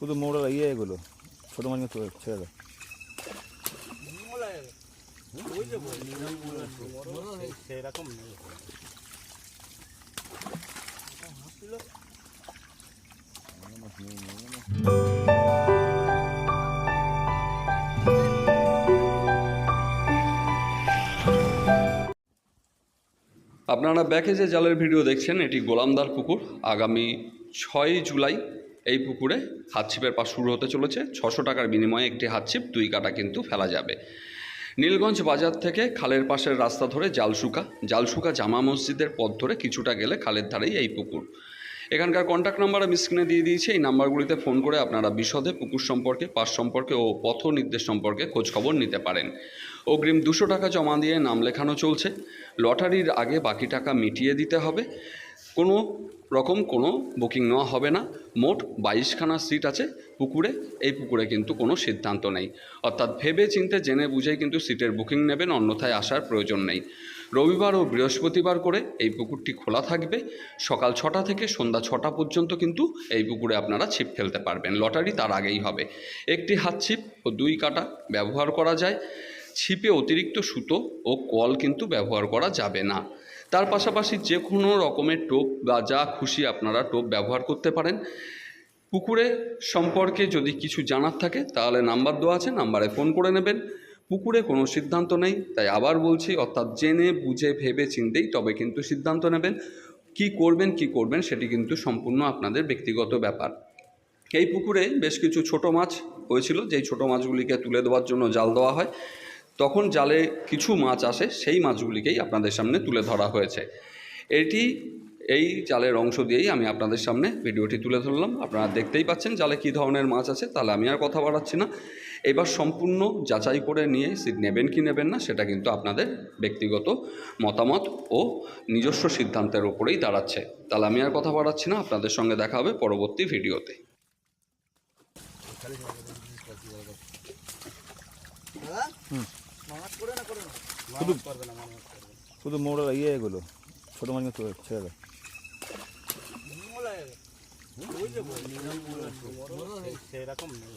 শুধু মোড়া ইয়ে এগুলো, ছোটো মাছ ছেড়ে সেরকম আপনারা ব্যাকে যে জালের ভিডিও দেখছেন, এটি গোলামদার পুকুর। আগামী ছয় জুলাই এই পুকুরে হাতছিপের পাশ শুরু হতে চলেছে। ছশো টাকার বিনিময়ে একটি হাতছিপ, দুই কাটা কিন্তু ফেলা যাবে। নীলগঞ্জ বাজার থেকে খালের পাশের রাস্তা ধরে জালশুকা। জালশুকা জামা মসজিদের পথ ধরে কিছুটা গেলে খালের ধারেই এই পুকুর। এখানকার কন্ট্যাক্ট নাম্বার আমি স্ক্রিনে দিয়ে দিয়েছি। এই নাম্বারগুলিতে ফোন করে আপনারা বিশদে পুকুর সম্পর্কে, পাশ সম্পর্কে ও পথ নির্দেশ সম্পর্কে খোঁজখবর নিতে পারেন। অগ্রিম দুশো টাকা জমা দিয়ে নাম লেখানো চলছে। লটারির আগে বাকি টাকা মিটিয়ে দিতে হবে। কোনো রকম কোনো বুকিং নেওয়া হবে না। মোট বাইশখানা সিট আছে পুকুরে, এই পুকুরে কিন্তু কোনো সিদ্ধান্ত নেই। অর্থাৎ ভেবে চিনতে জেনে বুঝেই কিন্তু সিটের বুকিং নেবেন, অন্যথায় আসার প্রয়োজন নেই। রবিবার ও বৃহস্পতিবার করে এই পুকুরটি খোলা থাকবে। সকাল ছটা থেকে সন্ধ্যা ছটা পর্যন্ত কিন্তু এই পুকুরে আপনারা ছিপ ফেলতে পারবেন। লটারি তার আগেই হবে। একটি হাত ছিপ ও দুই কাটা ব্যবহার করা যায়। ছিপে অতিরিক্ত সুতো ও কল কিন্তু ব্যবহার করা যাবে না। তার পাশাপাশি যে কোনো রকমের টোপ বা যা খুশি আপনারা টোপ ব্যবহার করতে পারেন। পুকুরে সম্পর্কে যদি কিছু জানার থাকে, তাহলে নাম্বার দেওয়া আছে, নাম্বারে ফোন করে নেবেন। পুকুরে কোনো সিদ্ধান্ত নেই, তাই আবার বলছি, অর্থাৎ জেনে, বুঝে, ভেবে, চিনতেই তবে কিন্তু সিদ্ধান্ত নেবেন। কি করবেন কি করবেন, সেটি কিন্তু সম্পূর্ণ আপনাদের ব্যক্তিগত ব্যাপার। এই পুকুরে বেশ কিছু ছোট মাছ হয়েছিল, যেই ছোট মাছগুলিকে তুলে দেওয়ার জন্য জাল দেওয়া হয়। তখন জালে কিছু মাছ আসে, সেই মাছগুলিকেই আপনাদের সামনে তুলে ধরা হয়েছে। এটি, এই জালের অংশ দিয়েই আমি আপনাদের সামনে ভিডিওটি তুলে ধরলাম। আপনারা দেখতেই পাচ্ছেন জালে কী ধরনের মাছ আছে, তাহলে আমি আর কথা বাড়াচ্ছি না। এবার সম্পূর্ণ যাচাই করে নিয়ে, সিট নেবেন কি নেবেন না, সেটা কিন্তু আপনাদের ব্যক্তিগত মতামত ও নিজস্ব সিদ্ধান্তের ওপরেই দাঁড়াচ্ছে। তাহলে আমি আর কথা বাড়াচ্ছি না, আপনাদের সঙ্গে দেখা হবে পরবর্তী ভিডিওতে। শুধু শুধু মোড়া ইয়ে এগুলো ছোটো মাছ তো ছেড়ে দাও সেরকম নেই।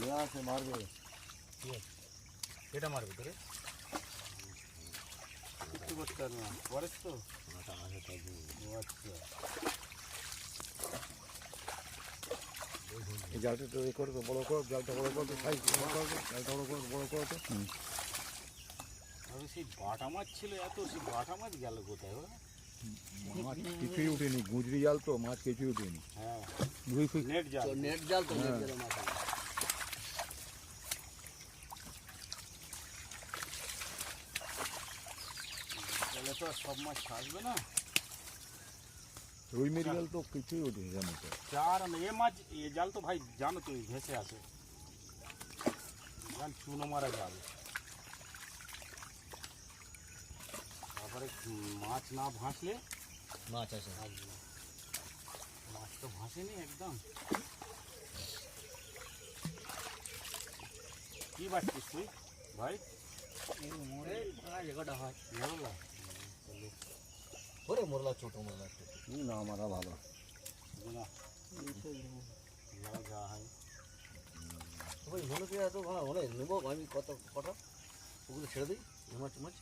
না এটা মারবে তোরে? কিছু করতে পারবে না। পরের তো? ও আচ্ছা। জালটা তো এ করে তো বড় করো জালটা বড় করো সাইজ বড় করো জালটা বড় করো বড় করো তো। সেই বাটা মাছ ছিল এত সেই বাটা মাছ গেল কোথায় মাছ কিছুই উঠেনি গুজরি জাল তো মাছ কিছুই উঠেনি। হ্যাঁ। নেট জাল। নেট জাল তো নেট জালের মাথা তাহলে তো আর সব মাছ আসবে না রুই মেরি জাল তো কিছুই উঠেনি জানো তো চার আনা এ মাছ এ জাল তো ভাই জানো তো ভেসে আছে জাল চুনো মারা জাল তারপরে উম, মাছ না ভাসলে মাছ আছে আসবে না মাছ তো ভাসেনি একদম কি বাচ্ছিস তুই ভাই জায়গাটা হয় মোরলা ওরে মোরলা ছোট মোরলা ছোট না আমারা ভালো না যারা যা হয় ওই মনে কি এত ভালো অনেক নেব আমি কত কটা ওগুলো ছেড়ে দিই এ মাছ মাছ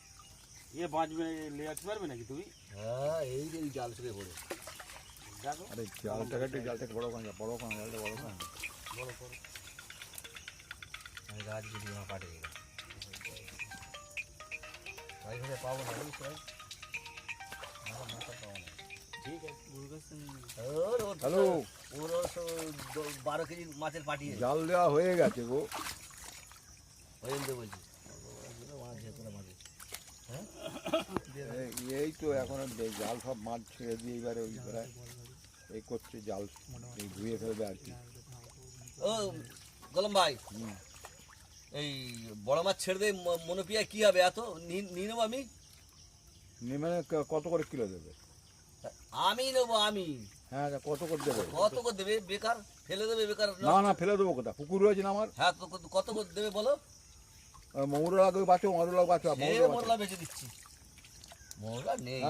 এ বাঁচবে লে আসতে পারবে নাকি তুমি হ্যাঁ এই যে এই জাল ছেড়ে পড়ে দেখো আরে জালটাকে একটু জালটাকে বড় করেন বড় করেন জালটা বড় করেন বড় করো আমি গাছ যদি আমার পাঠিয়ে গেলাম ভাই ঘরে পাবো না হ্যালো। বারো কেজি মাছের পাঠিয়ে জাল দেওয়া হয়ে গেছে গো। এই- তো এখন জাল সব মাছ ছেড়ে দিয়ে এবারে ওই প্রায় এই করছে জাল। ধুয়ে ফেলবে আর কি। ও গোলাম ভাই এই বড় মাছ ছেড়ে দিয়ে ম- মনোপিয়া কি হবে এত? নিয়ে নেব আমি? মানে কত করে কিলো দেবে? আমি নেব আমি। হ্যাঁ কত করে দেবে? কত করে দেবে? বেকার? ফেলে দেবে বেকার? না না ফেলে দেবো কোথা পুকুর রয়েছে না আমার? হ্যাঁ কত- করে দেবে বলো? মৌরা লাগবে বাঁচো মরুলা বাঁচো সে মৌরা বাঁচো। মোরলা বেঁচে দিচ্ছি। মোরলা নেই।